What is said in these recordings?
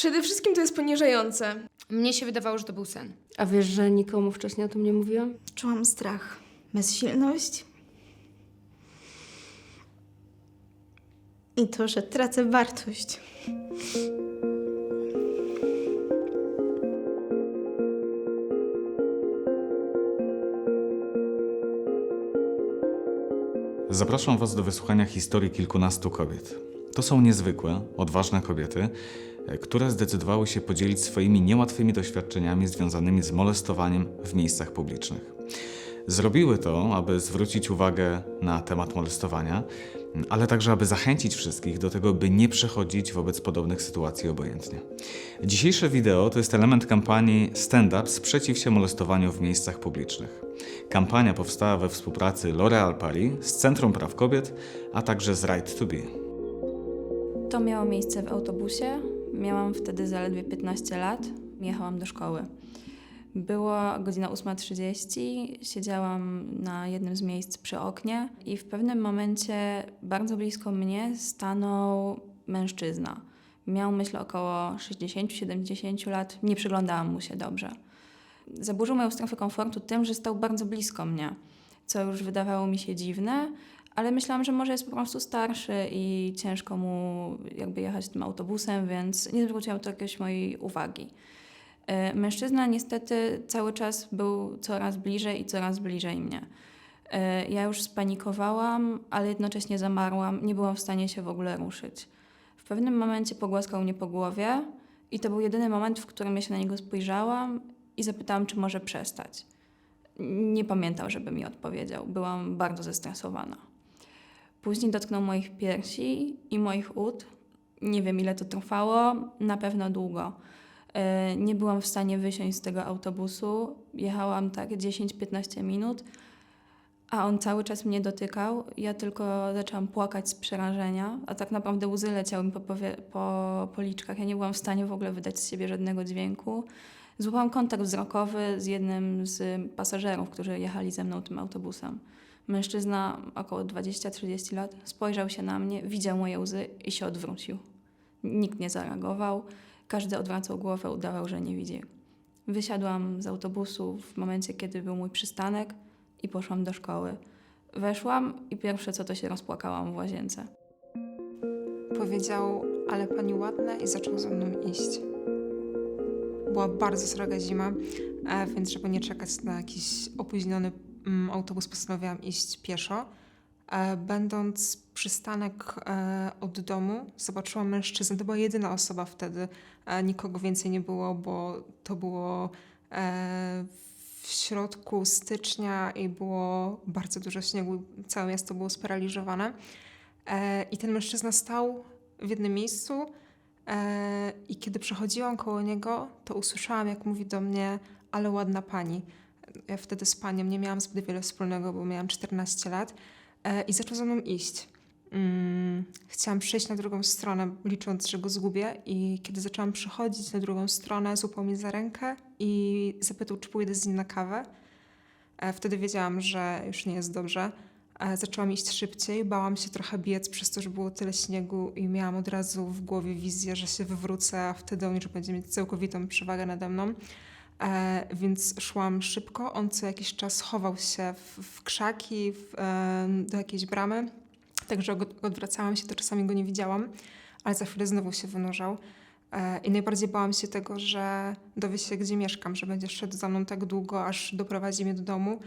Przede wszystkim to jest poniżające. Mnie się wydawało, że to był sen. A wiesz, że nikomu wcześniej o tym nie mówiłam? Czułam strach, bezsilność i to, że tracę wartość. Zapraszam Was do wysłuchania historii kilkunastu kobiet. To są niezwykłe, odważne kobiety, które zdecydowały się podzielić swoimi niełatwymi doświadczeniami związanymi z molestowaniem w miejscach publicznych. Zrobiły to, aby zwrócić uwagę na temat molestowania, ale także aby zachęcić wszystkich do tego, by nie przechodzić wobec podobnych sytuacji obojętnie. Dzisiejsze wideo to jest element kampanii Stand Up Sprzeciw się molestowaniu w miejscach publicznych. Kampania powstała we współpracy L'Oréal Paris z Centrum Praw Kobiet, a także z Right to Be. To miało miejsce w autobusie. Miałam wtedy zaledwie 15 lat. Jechałam do szkoły. Była godzina 8.30, siedziałam na jednym z miejsc przy oknie i w pewnym momencie bardzo blisko mnie stanął mężczyzna. Miał myślę około 60-70 lat, nie przyglądałam mu się dobrze. Zaburzył moją strefę komfortu tym, że stał bardzo blisko mnie, co już wydawało mi się dziwne, ale myślałam, że może jest po prostu starszy i ciężko mu jakby jechać tym autobusem, więc nie zwrócił to jakiejś mojej uwagi. E, Mężczyzna niestety cały czas był coraz bliżej i coraz bliżej mnie. E, Ja już spanikowałam, ale jednocześnie zamarłam, nie byłam w stanie się w ogóle ruszyć. W pewnym momencie pogłaskał mnie po głowie i to był jedyny moment, w którym ja się na niego spojrzałam i zapytałam, czy może przestać. Nie pamiętał, żeby mi odpowiedział. Byłam bardzo zestresowana. Później dotknął moich piersi i moich ud. Nie wiem, ile to trwało, na pewno długo. E, Nie byłam w stanie wysiąść z tego autobusu. Jechałam tak 10-15 minut, a on cały czas mnie dotykał. Ja tylko zaczęłam płakać z przerażenia, a tak naprawdę łzy leciały mi po, po policzkach. Ja nie byłam w stanie w ogóle wydać z siebie żadnego dźwięku. Złapałam kontakt wzrokowy z jednym z pasażerów, którzy jechali ze mną tym autobusem. Mężczyzna, około 20-30 lat, spojrzał się na mnie, widział moje łzy i się odwrócił. Nikt nie zareagował, każdy odwracał głowę, udawał, że nie widzi. Wysiadłam z autobusu w momencie, kiedy był mój przystanek i poszłam do szkoły. Weszłam i pierwsze co to się rozpłakałam w łazience. Powiedział, ale pani ładna i zaczął ze mną iść. Była bardzo sroga zima, e, więc żeby nie czekać na jakiś opóźniony autobus, postanowiłam iść pieszo. E, Będąc przystanek e, od domu, zobaczyłam mężczyznę. To była jedyna osoba wtedy. E, Nikogo więcej nie było, bo to było w środku stycznia i było bardzo dużo śniegu. Całe miasto było sparaliżowane. I ten mężczyzna stał w jednym miejscu i kiedy przechodziłam koło niego, to usłyszałam, jak mówi do mnie, ale ładna pani. Ja wtedy z panią nie miałam zbyt wiele wspólnego, bo miałam 14 lat e, i zaczął za mną iść. Mm, chciałam przejść na drugą stronę, licząc, że go zgubię i kiedy zaczęłam przechodzić na drugą stronę, złapał mnie za rękę i zapytał, czy pójdę z nim na kawę. E, Wtedy wiedziałam, że już nie jest dobrze. E, Zaczęłam iść szybciej, bałam się trochę biec przez to, że było tyle śniegu i miałam od razu w głowie wizję, że się wywrócę, a wtedy on już będzie mieć całkowitą przewagę nade mną. E, więc szłam szybko. On co jakiś czas chował się w, w krzaki, w, e, do jakiejś bramy. Także odwracałam się, to czasami go nie widziałam, ale za chwilę znowu się wynurzał. E, I najbardziej bałam się tego, że dowie się, gdzie mieszkam, że będzie szedł za mną tak długo, aż doprowadzi mnie do domu.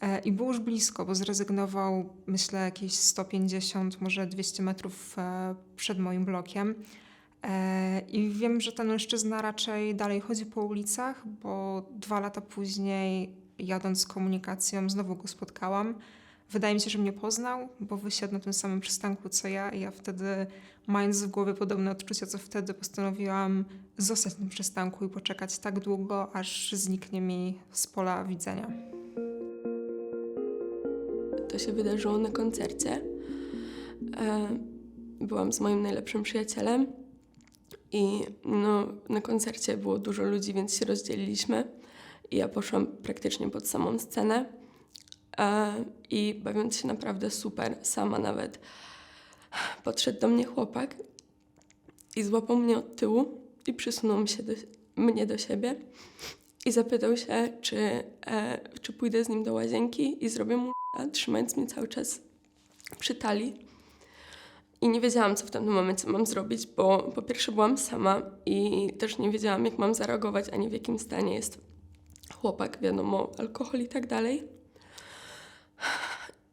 E, I było już blisko, bo zrezygnował, myślę, jakieś 150, może 200 metrów e, przed moim blokiem. E, I wiem, że ten mężczyzna raczej dalej chodzi po ulicach, bo dwa lata później, jadąc z komunikacją, znowu go spotkałam. Wydaje mi się, że mnie poznał, bo wysiadł na tym samym przystanku co ja, i ja wtedy, mając w głowie podobne odczucia co wtedy, postanowiłam zostać na tym przystanku i poczekać tak długo, aż zniknie mi z pola widzenia. To się wydarzyło na koncercie. E, Byłam z moim najlepszym przyjacielem i no, na koncercie było dużo ludzi, więc się rozdzieliliśmy. I ja poszłam praktycznie pod samą scenę e, i bawiąc się naprawdę super, sama nawet, podszedł do mnie chłopak i złapał mnie od tyłu i przysunął się do, mnie do siebie i zapytał się, czy, e, czy pójdę z nim do łazienki i zrobię mu trzymając mnie cały czas przy talii. I nie wiedziałam, co w tamtym momencie mam zrobić, bo po pierwsze byłam sama i też nie wiedziałam, jak mam zareagować, ani w jakim stanie jest chłopak, wiadomo, alkohol i tak dalej.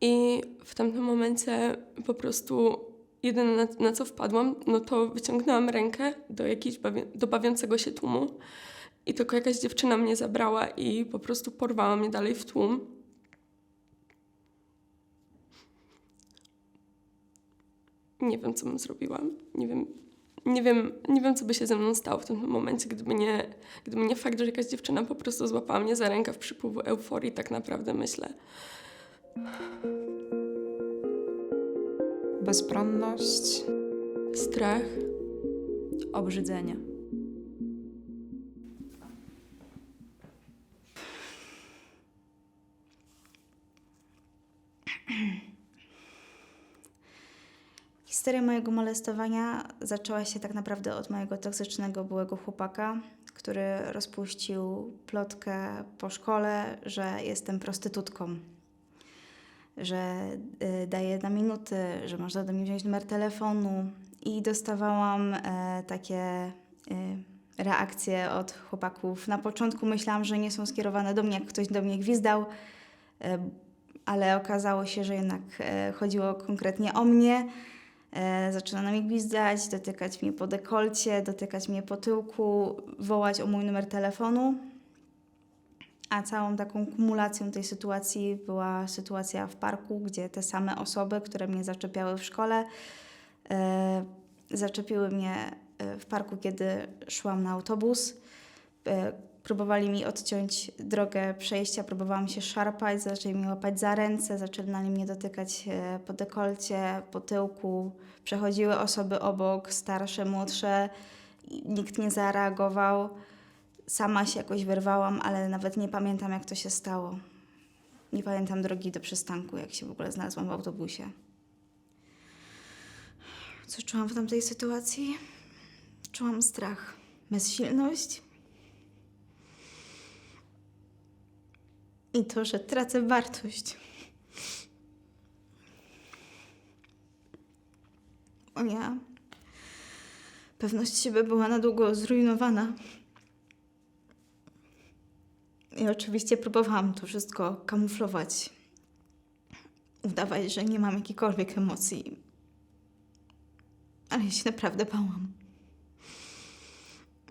I w tamtym momencie po prostu jedyne na, na co wpadłam, no to wyciągnęłam rękę do jakiejś bawi- do bawiącego się tłumu i tylko jakaś dziewczyna mnie zabrała i po prostu porwała mnie dalej w tłum. Nie wiem, co bym zrobiła. Nie wiem, nie wiem, nie wiem, co by się ze mną stało w tym momencie, gdyby nie, gdyby nie fakt, że jakaś dziewczyna po prostu złapała mnie za rękę w przypływu euforii, tak naprawdę myślę. Bezbronność. Strach. Obrzydzenie. Historia mojego molestowania zaczęła się tak naprawdę od mojego toksycznego byłego chłopaka, który rozpuścił plotkę po szkole, że jestem prostytutką. Że y, daję na minuty, że można do mnie wziąć numer telefonu. I dostawałam e, takie y, reakcje od chłopaków. Na początku myślałam, że nie są skierowane do mnie, jak ktoś do mnie gwizdał, e, ale okazało się, że jednak e, chodziło konkretnie o mnie. E, zaczyna na mnie gwizdać, dotykać mnie po dekolcie, dotykać mnie po tyłku, wołać o mój numer telefonu. A całą taką kumulacją tej sytuacji była sytuacja w parku, gdzie te same osoby, które mnie zaczepiały w szkole, e, zaczepiły mnie e, w parku, kiedy szłam na autobus. E, próbowali mi odciąć drogę przejścia, próbowałam się szarpać, zaczęli mnie łapać za ręce, zaczynali mnie dotykać e, po dekolcie, po tyłku. Przechodziły osoby obok, starsze, młodsze. Nikt nie zareagował. Sama się jakoś wyrwałam, ale nawet nie pamiętam, jak to się stało. Nie pamiętam drogi do przystanku, jak się w ogóle znalazłam w autobusie. Co czułam w tamtej sytuacji? Czułam strach, bezsilność i to, że tracę wartość. Moja pewność siebie była na długo zrujnowana. I oczywiście próbowałam to wszystko kamuflować, udawać, że nie mam jakichkolwiek emocji. Ale ja się naprawdę bałam.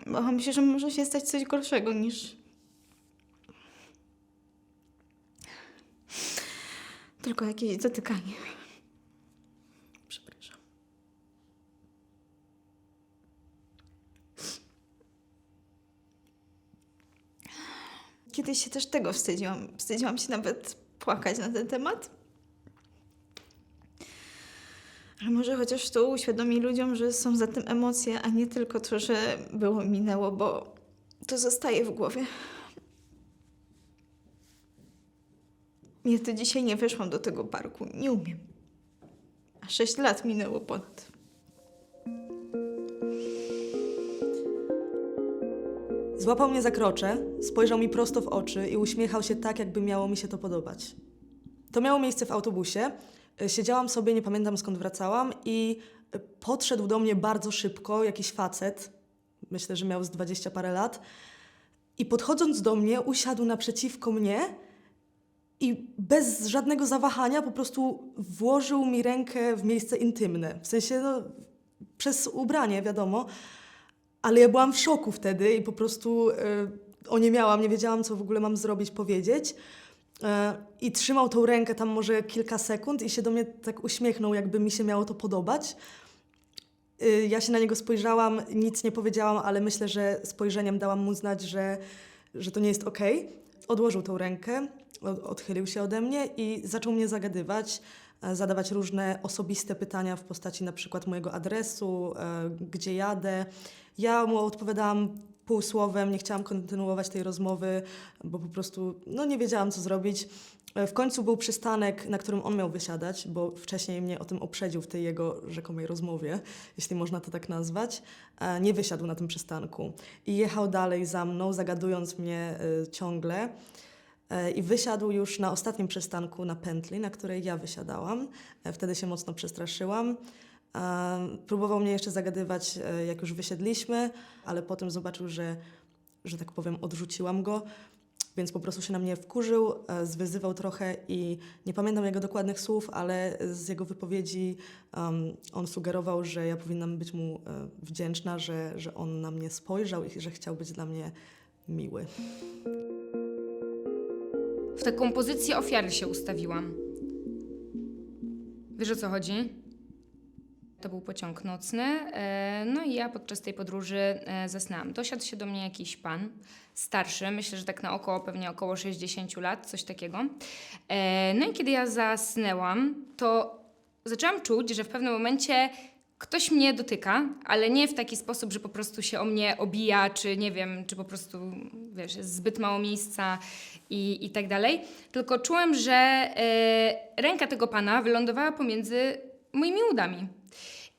Bałam się, że może się stać coś gorszego niż tylko jakieś dotykanie. Przepraszam. Kiedyś się też tego wstydziłam. Wstydziłam się nawet płakać na ten temat. Ale może chociaż to uświadomi ludziom, że są za tym emocje, a nie tylko to, że było minęło, bo to zostaje w głowie. Ja do dzisiaj nie weszłam do tego parku. Nie umiem. A sześć lat minęło ponad. Złapał mnie za krocze, spojrzał mi prosto w oczy i uśmiechał się tak, jakby miało mi się to podobać. To miało miejsce w autobusie. E, Siedziałam sobie, nie pamiętam skąd wracałam, i e, podszedł do mnie bardzo szybko jakiś facet, myślę, że miał z dwadzieścia parę lat, i podchodząc do mnie, usiadł naprzeciwko mnie i bez żadnego zawahania po prostu włożył mi rękę w miejsce intymne. W sensie, no, przez ubranie, wiadomo. Ale ja byłam w szoku wtedy i po prostu y, oniemiałam, nie wiedziałam, co w ogóle mam zrobić, powiedzieć. E, I trzymał tą rękę tam może kilka sekund i się do mnie tak uśmiechnął, jakby mi się miało to podobać. Y, Ja się na niego spojrzałam, nic nie powiedziałam, ale myślę, że spojrzeniem dałam mu znać, że, że to nie jest okej. Odłożył tą rękę, od, odchylił się ode mnie i zaczął mnie zagadywać, e, zadawać różne osobiste pytania w postaci na przykład mojego adresu, e, gdzie jadę. Ja mu odpowiadałam półsłowem, nie chciałam kontynuować tej rozmowy, bo po prostu no, nie wiedziałam, co zrobić. E, W końcu był przystanek, na którym on miał wysiadać, bo wcześniej mnie o tym uprzedził w tej jego rzekomej rozmowie, jeśli można to tak nazwać. Nie wysiadł na tym przystanku i jechał dalej za mną, zagadując mnie e, ciągle. E, I wysiadł już na ostatnim przystanku na pętli, na której ja wysiadałam. Wtedy się mocno przestraszyłam. Próbował mnie jeszcze zagadywać, e, jak już wysiedliśmy, ale potem zobaczył, że, że tak powiem, odrzuciłam go, więc po prostu się na mnie wkurzył, e, zwyzywał trochę i nie pamiętam jego dokładnych słów, ale z jego wypowiedzi em, on sugerował, że ja powinnam być mu e, wdzięczna, że, że on na mnie spojrzał i że chciał być dla mnie miły. W taką pozycję ofiary się ustawiłam. Wiesz o co chodzi? To był pociąg nocny, e, no i ja podczas tej podróży e, zasnęłam. Dosiadł się do mnie jakiś pan, starszy, myślę, że tak na około, pewnie około 60 lat, coś takiego. E, No i kiedy ja zasnęłam, to zaczęłam czuć, że w pewnym momencie ktoś mnie dotyka, ale nie w taki sposób, że po prostu się o mnie obija, czy nie wiem, czy po prostu, wiesz, jest zbyt mało miejsca i, i tak dalej. Tylko czułem, że ręka tego pana wylądowała pomiędzy moimi udami.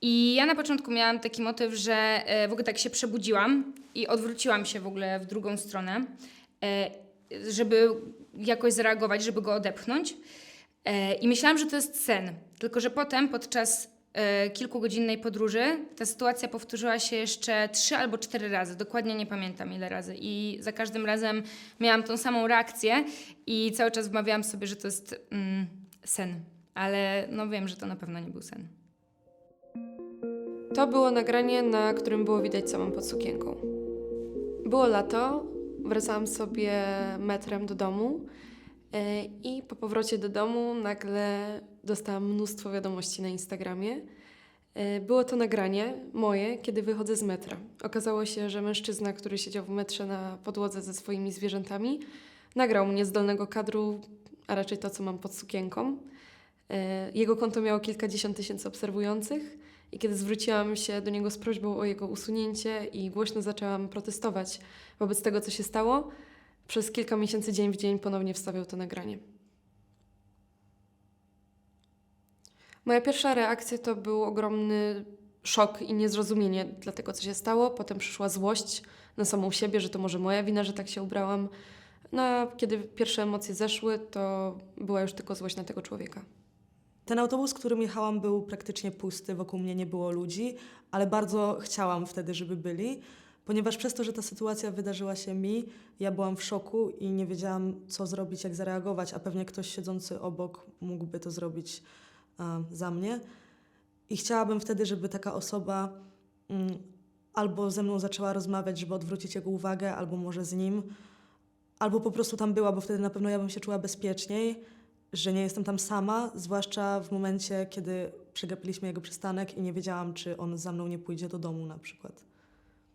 I ja na początku miałam taki motyw, że e, w ogóle tak się przebudziłam i odwróciłam się w ogóle w drugą stronę, e, żeby jakoś zareagować, żeby go odepchnąć. E, I myślałam, że to jest sen. Tylko, że potem podczas kilkugodzinnej podróży ta sytuacja powtórzyła się jeszcze trzy albo cztery razy. Dokładnie nie pamiętam ile razy. I za każdym razem miałam tą samą reakcję i cały czas wmawiałam sobie, że to jest mm, sen. Ale no wiem, że to na pewno nie był sen. To było nagranie, na którym było widać, mam pod sukienką. Było lato, wracałam sobie metrem do domu e, i po powrocie do domu nagle dostałam mnóstwo wiadomości na Instagramie. E, Było to nagranie moje, kiedy wychodzę z metra. Okazało się, że mężczyzna, który siedział w metrze na podłodze ze swoimi zwierzętami, nagrał mnie z dolnego kadru, a raczej to, co mam pod sukienką. E, Jego konto miało kilkadziesiąt tysięcy obserwujących. I kiedy zwróciłam się do niego z prośbą o jego usunięcie i głośno zaczęłam protestować wobec tego, co się stało, przez kilka miesięcy dzień w dzień ponownie wstawiał to nagranie. Moja pierwsza reakcja to był ogromny szok i niezrozumienie dla tego, co się stało. Potem przyszła złość na samą siebie, że to może moja wina, że tak się ubrałam. No a kiedy pierwsze emocje zeszły, to była już tylko złość na tego człowieka. Ten autobus, którym jechałam, był praktycznie pusty, wokół mnie nie było ludzi, ale bardzo chciałam wtedy, żeby byli, ponieważ przez to, że ta sytuacja wydarzyła się mi, ja byłam w szoku i nie wiedziałam, co zrobić, jak zareagować, a pewnie ktoś siedzący obok mógłby to zrobić za mnie. I chciałabym wtedy, żeby taka osoba mm, albo ze mną zaczęła rozmawiać, żeby odwrócić jego uwagę, albo może z nim, albo po prostu tam była, bo wtedy na pewno ja bym się czuła bezpieczniej że nie jestem tam sama, zwłaszcza w momencie, kiedy przegapiliśmy jego przystanek i nie wiedziałam, czy on za mną nie pójdzie do domu na przykład.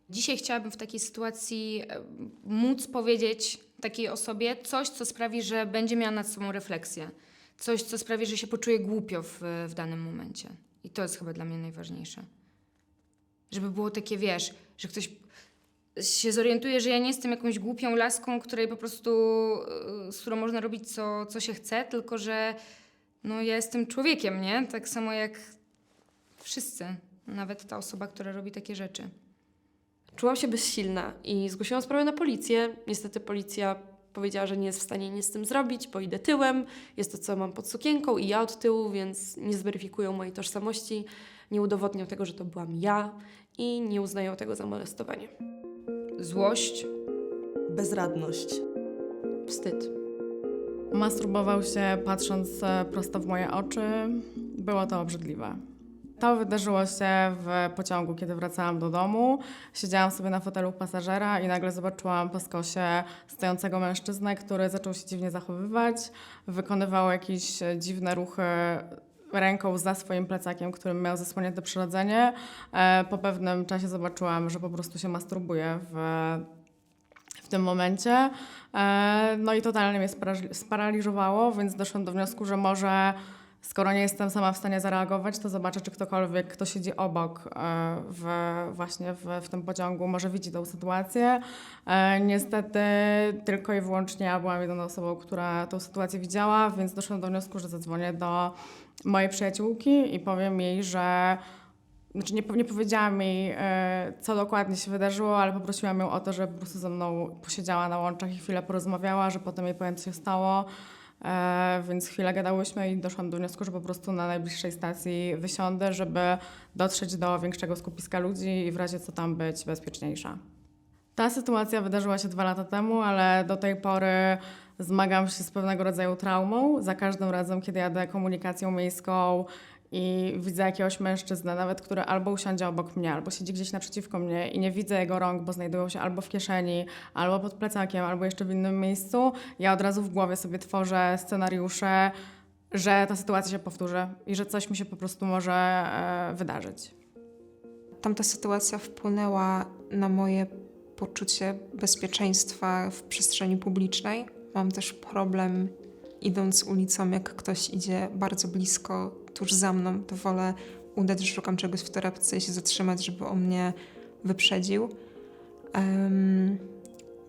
Dzisiaj chciałabym w takiej sytuacji e, móc powiedzieć takiej osobie coś, co sprawi, że będzie miała nad sobą refleksję. Coś, co sprawi, że się poczuje głupio w, w danym momencie. I to jest chyba dla mnie najważniejsze. Żeby było takie, wiesz, że ktoś się zorientuje, że ja nie jestem jakąś głupią laską, której po prostu, e, z którą można robić co, co się chce, tylko że no, ja jestem człowiekiem, nie? Tak samo jak wszyscy. Nawet ta osoba, która robi takie rzeczy. Czułam się bezsilna i zgłosiłam sprawę na policję. Niestety policja powiedziała, że nie jest w stanie nic z tym zrobić, bo idę tyłem, jest to, co mam pod sukienką i ja od tyłu, więc nie zweryfikują mojej tożsamości, nie udowodnią tego, że to byłam ja i nie uznają tego za molestowanie. Złość, Bezradność. Wstyd. Masturbował się patrząc e, prosto w moje oczy. Było to obrzydliwe. To wydarzyło się w pociągu, kiedy wracałam do domu. Siedziałam sobie na fotelu pasażera i nagle zobaczyłam po skosie stojącego mężczyznę, który zaczął się dziwnie zachowywać. Wykonywał jakieś dziwne ruchy ręką za swoim plecakiem, którym miał zasłonięte przyrodzenie. Po pewnym czasie zobaczyłam, że po prostu się masturbuje w w tym momencie. E, No i totalnie mnie sparaliżowało, więc doszłam do wniosku, że może Skoro nie jestem sama w stanie zareagować, to zobaczę, czy ktokolwiek, kto siedzi obok e, w, właśnie w, w tym pociągu, może widzi tą sytuację. E, Niestety tylko i wyłącznie ja byłam jedyną osobą, która tą sytuację widziała, więc doszłam do wniosku, że zadzwonię do mojej przyjaciółki i powiem jej, że znaczy nie, nie powiedziałam jej, e, co dokładnie się wydarzyło, ale poprosiłam ją o to, żeby po prostu ze mną posiedziała na łączach i chwilę porozmawiała, że potem jej powiem, co się stało. E, więc chwilę gadałyśmy i doszłam do wniosku, że po prostu na najbliższej stacji wysiądę, żeby dotrzeć do większego skupiska ludzi i w razie co tam być bezpieczniejsza. Ta sytuacja wydarzyła się dwa lata temu, ale do tej pory zmagam się z pewnego rodzaju traumą. Za każdym razem, kiedy jadę komunikacją miejską i widzę jakiegoś mężczyznę, nawet który albo usiądzie obok mnie, albo siedzi gdzieś naprzeciwko mnie i nie widzę jego rąk, bo znajdują się albo w kieszeni, albo pod plecakiem, albo jeszcze w innym miejscu, ja od razu w głowie sobie tworzę scenariusze, że ta sytuacja się powtórzy i że coś mi się po prostu może e, wydarzyć. Tamta sytuacja wpłynęła na moje poczucie bezpieczeństwa w przestrzeni publicznej. Mam też problem idąc ulicą, jak ktoś idzie bardzo blisko, tuż za mną, to wolę udać, że szukam czegoś w torebce i się zatrzymać, żeby on mnie wyprzedził. Em,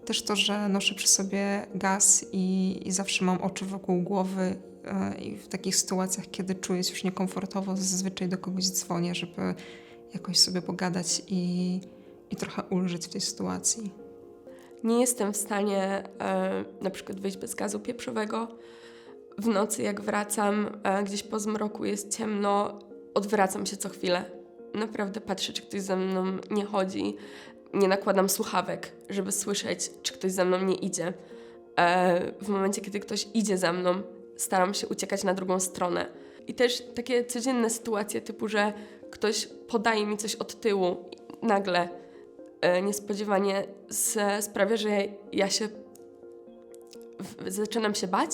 też to, że noszę przy sobie gaz i, i zawsze mam oczy wokół głowy e, i w takich sytuacjach, kiedy czuję się już niekomfortowo, zazwyczaj do kogoś dzwonię, żeby jakoś sobie pogadać i, i trochę ulżyć w tej sytuacji. Nie jestem w stanie e, na przykład wyjść bez gazu pieprzowego. W nocy, jak wracam, e, gdzieś po zmroku jest ciemno, odwracam się co chwilę. Naprawdę patrzę, czy ktoś za mną nie chodzi. Nie nakładam słuchawek, żeby słyszeć, czy ktoś za mną nie idzie. E, w momencie, kiedy ktoś idzie za mną, staram się uciekać na drugą stronę. I też takie codzienne sytuacje, typu, że ktoś podaje mi coś od tyłu nagle niespodziewanie s- sprawia, że ja się zaczynam się bać.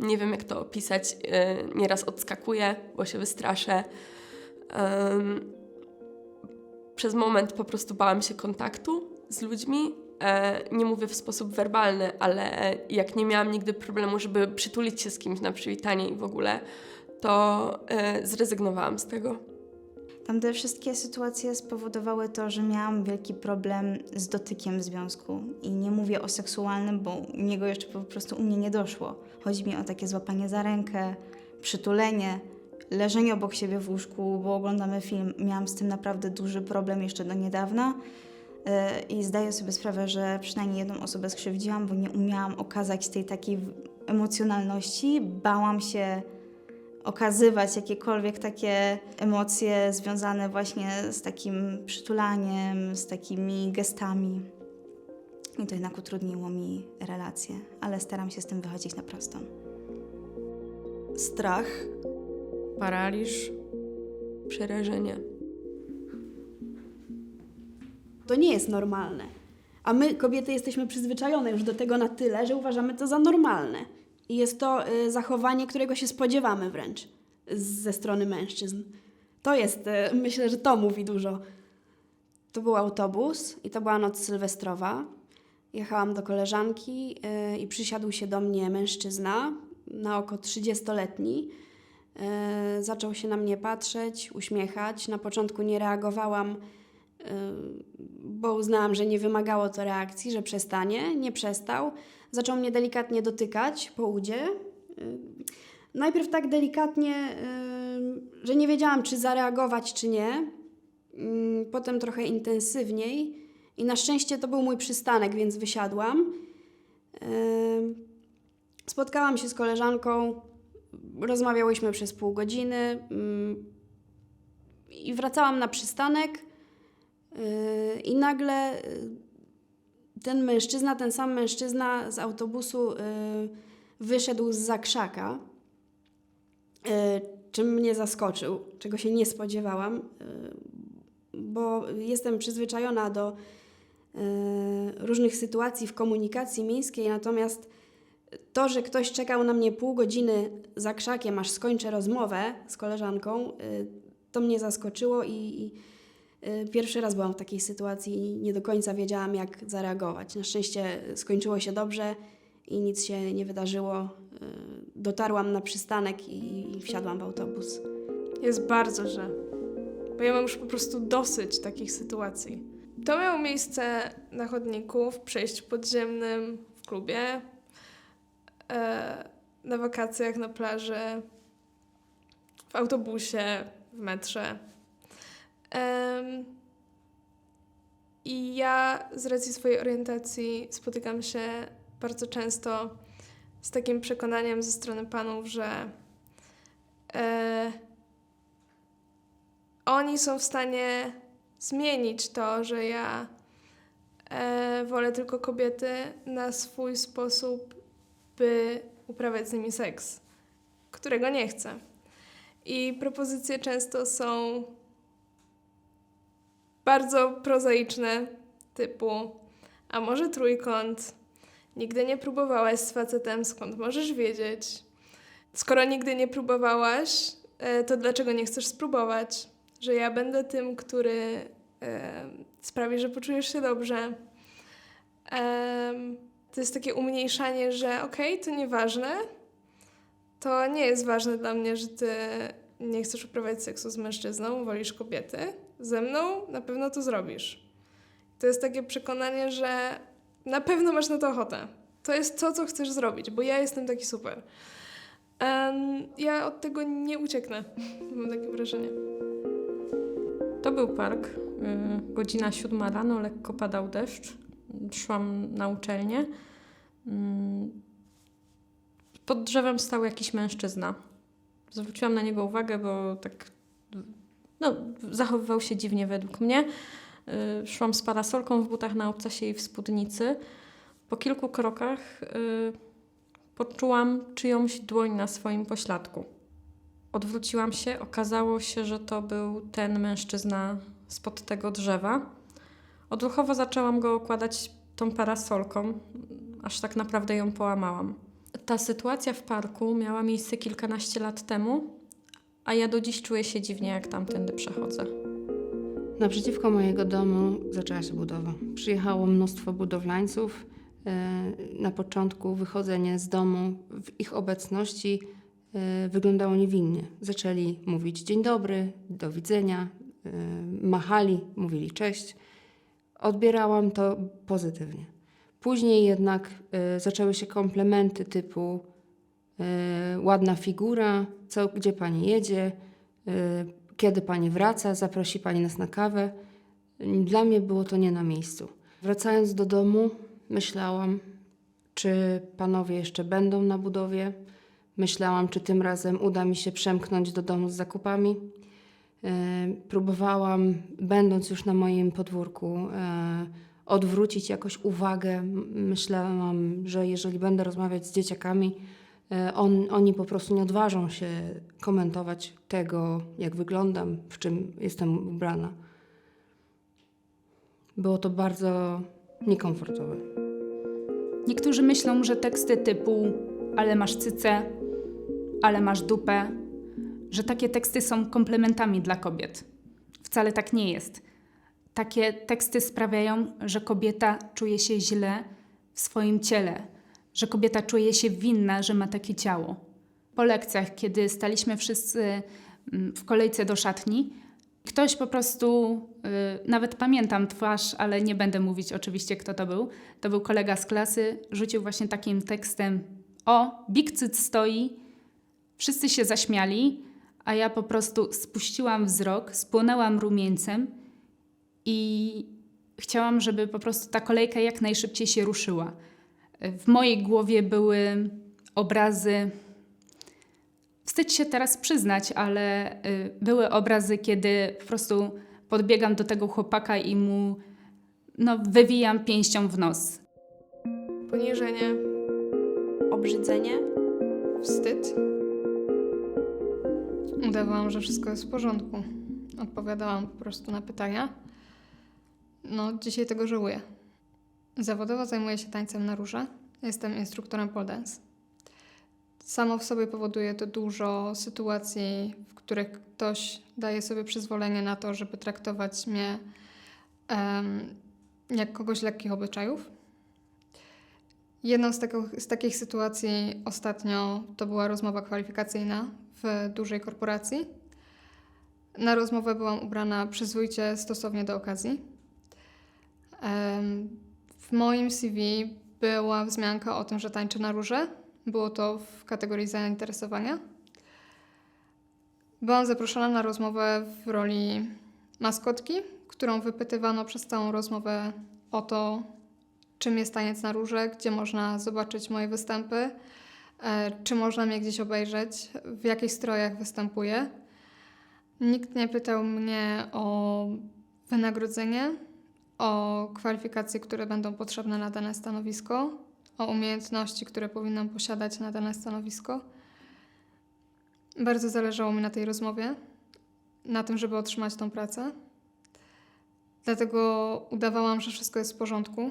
Nie wiem, jak to opisać. E, Nieraz odskakuję, bo się wystraszę. Przez moment po prostu bałam się kontaktu z ludźmi. E, Nie mówię w sposób werbalny, ale jak nie miałam nigdy problemu, żeby przytulić się z kimś na przywitanie i w ogóle, to e, zrezygnowałam z tego. Tamte wszystkie sytuacje spowodowały to, że miałam wielki problem z dotykiem w związku. I nie mówię o seksualnym, bo u niego jeszcze po prostu u mnie nie doszło. Chodzi mi o takie złapanie za rękę, przytulenie, leżenie obok siebie w łóżku, bo oglądamy film. Miałam z tym naprawdę duży problem jeszcze do niedawna. Yy, I zdaję sobie sprawę, że przynajmniej jedną osobę skrzywdziłam, bo nie umiałam okazać tej takiej emocjonalności. Bałam się okazywać jakiekolwiek takie emocje związane właśnie z takim przytulaniem, z takimi gestami. I to jednak utrudniło mi relacje, ale staram się z tym wychodzić na prostą. Strach, Paraliż, Przerażenie. To nie jest normalne. A my, kobiety, jesteśmy przyzwyczajone już do tego na tyle, że uważamy to za normalne. I jest to y, zachowanie, którego się spodziewamy wręcz ze strony mężczyzn. To jest, y, myślę, że to mówi dużo. To był autobus i to była noc sylwestrowa. Jechałam do koleżanki y, i przysiadł się do mnie mężczyzna, na oko 30-letni. Y, zaczął się na mnie patrzeć, uśmiechać. Na początku nie reagowałam, bo uznałam, że nie wymagało to reakcji, że przestanie. Nie przestał. Zaczął mnie delikatnie dotykać po udzie. Najpierw tak delikatnie, że nie wiedziałam, czy zareagować, czy nie. Potem trochę intensywniej. I na szczęście to był mój przystanek, więc wysiadłam. Spotkałam się z koleżanką, rozmawiałyśmy przez pół godziny i wracałam na przystanek. Yy, I nagle yy, ten mężczyzna, ten sam mężczyzna z autobusu yy, wyszedł z zakrzaka, czym mnie zaskoczył, czego się nie spodziewałam, bo jestem przyzwyczajona do różnych sytuacji w komunikacji miejskiej, natomiast to, że ktoś czekał na mnie pół godziny za krzakiem, aż skończę rozmowę z koleżanką, to mnie zaskoczyło i, i Pierwszy raz byłam w takiej sytuacji i nie do końca wiedziałam, jak zareagować. Na szczęście skończyło się dobrze i nic się nie wydarzyło. dotarłam na przystanek i, i wsiadłam w autobus. Jest bardzo źle. Bo ja mam już po prostu dosyć takich sytuacji. To miało miejsce na chodniku, w przejściu podziemnym, w klubie, e, na wakacjach na plaży, w autobusie, w metrze. I ja z racji swojej orientacji spotykam się bardzo często z takim przekonaniem ze strony panów, że e, oni są w stanie zmienić to, że ja e, wolę tylko kobiety na swój sposób, by uprawiać z nimi seks, którego nie chcę. I propozycje często są bardzo prozaiczne, typu a może trójkąt? Nigdy nie próbowałaś z facetem, skąd możesz wiedzieć? Skoro nigdy nie próbowałaś, e, to dlaczego nie chcesz spróbować? Że ja będę tym, który e, sprawi, że poczujesz się dobrze. To jest takie umniejszanie, że okej, to nieważne. To nie jest ważne dla mnie, że ty nie chcesz uprawiać seksu z mężczyzną, wolisz kobiety. Ze mną na pewno to zrobisz. To jest takie przekonanie, że na pewno masz na to ochotę. To jest to, co chcesz zrobić, bo ja jestem taki super. Em, ja od tego nie ucieknę. Mam takie wrażenie. To był park. y, Godzina siódma rano, lekko padał deszcz. Szłam na uczelnię. Mm, Pod drzewem stał jakiś mężczyzna. Zwróciłam na niego uwagę, bo tak no, zachowywał się dziwnie według mnie. Y, Szłam z parasolką w butach na obcasie i w spódnicy. Po kilku krokach y, poczułam czyjąś dłoń na swoim pośladku. Odwróciłam się, okazało się, że to był ten mężczyzna spod tego drzewa. Odruchowo zaczęłam go okładać tą parasolką, aż tak naprawdę ją połamałam. Ta sytuacja w parku miała miejsce kilkanaście lat temu, a ja do dziś czuję się dziwnie, jak tamtędy przechodzę. Naprzeciwko mojego domu zaczęła się budowa. Przyjechało mnóstwo budowlańców. E, Na początku wychodzenie z domu w ich obecności e, wyglądało niewinnie. Zaczęli mówić dzień dobry, do widzenia, e, machali, mówili cześć. Odbierałam to pozytywnie. Później jednak zaczęły się komplementy typu ładna figura, co, gdzie pani jedzie, e, kiedy pani wraca, zaprosi pani nas na kawę. Dla mnie było to nie na miejscu. Wracając do domu, myślałam, czy panowie jeszcze będą na budowie. Myślałam, czy tym razem uda mi się przemknąć do domu z zakupami. E, Próbowałam, będąc już na moim podwórku, e, odwrócić jakoś uwagę. Myślałam, że jeżeli będę rozmawiać z dzieciakami, e, on, oni po prostu nie odważą się komentować tego, jak wyglądam, w czym jestem ubrana. Było to bardzo niekomfortowe. Niektórzy myślą, że teksty typu ale masz cycę, ale masz dupę, że takie teksty są komplementami dla kobiet. Wcale tak nie jest. Takie teksty sprawiają, że kobieta czuje się źle w swoim ciele, że kobieta czuje się winna, że ma takie ciało. Po lekcjach, kiedy staliśmy wszyscy mm, w kolejce do szatni, ktoś po prostu, y, nawet pamiętam twarz, ale nie będę mówić oczywiście, kto to był. To był kolega z klasy, rzucił właśnie takim tekstem: O, Big Cyc stoi. Wszyscy się zaśmiali, a ja po prostu spuściłam wzrok, spłonęłam rumieńcem i chciałam, żeby po prostu ta kolejka jak najszybciej się ruszyła. W mojej głowie były obrazy. Wstyd się teraz przyznać, ale y, były obrazy, kiedy po prostu podbiegam do tego chłopaka i mu no, wywijam pięścią w nos. Poniżenie, Obrzydzenie? wstyd. Udawałam, że wszystko jest w porządku. Odpowiadałam po prostu na pytania. No, dzisiaj tego żałuję. Zawodowo zajmuję się tańcem na róże. Jestem instruktorem pole dance. Samo w sobie powoduje to dużo sytuacji, w których ktoś daje sobie przyzwolenie na to, żeby traktować mnie em, jak kogoś lekkich obyczajów. Jedną z, tego, z takich sytuacji ostatnio to była rozmowa kwalifikacyjna w dużej korporacji. Na rozmowę byłam ubrana przyzwoicie stosownie do okazji. Em, W moim CV była wzmianka o tym, że tańczę na róże. Było to w kategorii zainteresowania. Byłam zaproszona na rozmowę w roli maskotki, którą wypytywano przez całą rozmowę o to, czym jest taniec na róże, gdzie można zobaczyć moje występy, e, czy można mnie gdzieś obejrzeć, w jakich strojach występuję. Nikt nie pytał mnie o wynagrodzenie, o kwalifikacje, które będą potrzebne na dane stanowisko, o umiejętności, które powinnam posiadać na dane stanowisko. Bardzo zależało mi na tej rozmowie, na tym, żeby otrzymać tą pracę. Dlatego udawałam, że wszystko jest w porządku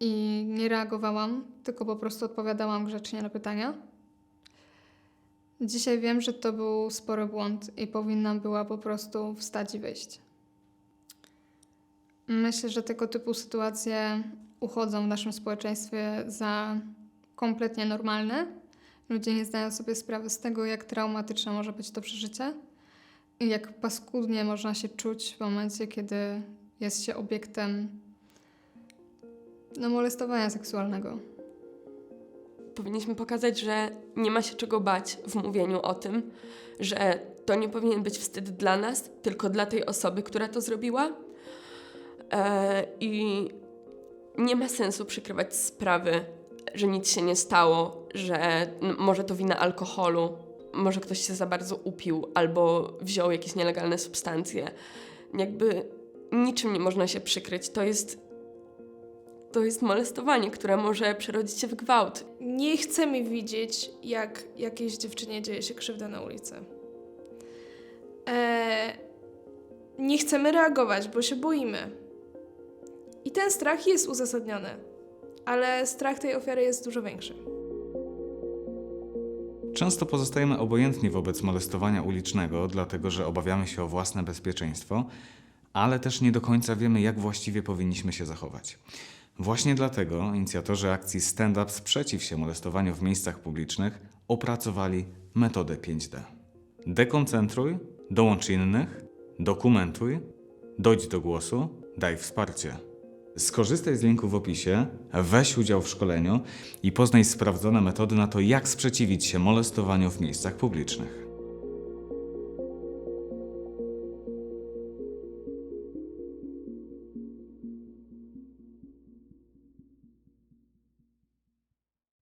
i nie reagowałam, tylko po prostu odpowiadałam grzecznie na pytania. Dzisiaj wiem, że to był spory błąd i powinnam była po prostu wstać i wyjść. Myślę, że tego typu sytuacje uchodzą w naszym społeczeństwie za kompletnie normalne. Ludzie nie zdają sobie sprawy z tego, jak traumatyczne może być to przeżycie i jak paskudnie można się czuć w momencie, kiedy jest się obiektem no, molestowania seksualnego. Powinniśmy pokazać, że nie ma się czego bać w mówieniu o tym, że to nie powinien być wstyd dla nas, tylko dla tej osoby, która to zrobiła. E, I nie ma sensu przykrywać sprawy, że nic się nie stało, że może to wina alkoholu, może ktoś się za bardzo upił albo wziął jakieś nielegalne substancje. Jakby niczym nie można się przykryć. To jest, to jest molestowanie, które może przerodzić się w gwałt. Nie chcemy widzieć, jak jakiejś dziewczynie dzieje się krzywda na ulicy. E, nie chcemy reagować, bo się boimy. I ten strach jest uzasadniony, ale strach tej ofiary jest dużo większy. Często pozostajemy obojętni wobec molestowania ulicznego, dlatego że obawiamy się o własne bezpieczeństwo, ale też nie do końca wiemy, jak właściwie powinniśmy się zachować. Właśnie dlatego inicjatorzy akcji Stand Up sprzeciw się molestowaniu w miejscach publicznych opracowali metodę 5D. Dekoncentruj, dołącz innych, dokumentuj, dojdź do głosu, daj wsparcie. Skorzystaj z linku w opisie, weź udział w szkoleniu i poznaj sprawdzone metody na to, jak sprzeciwić się molestowaniu w miejscach publicznych.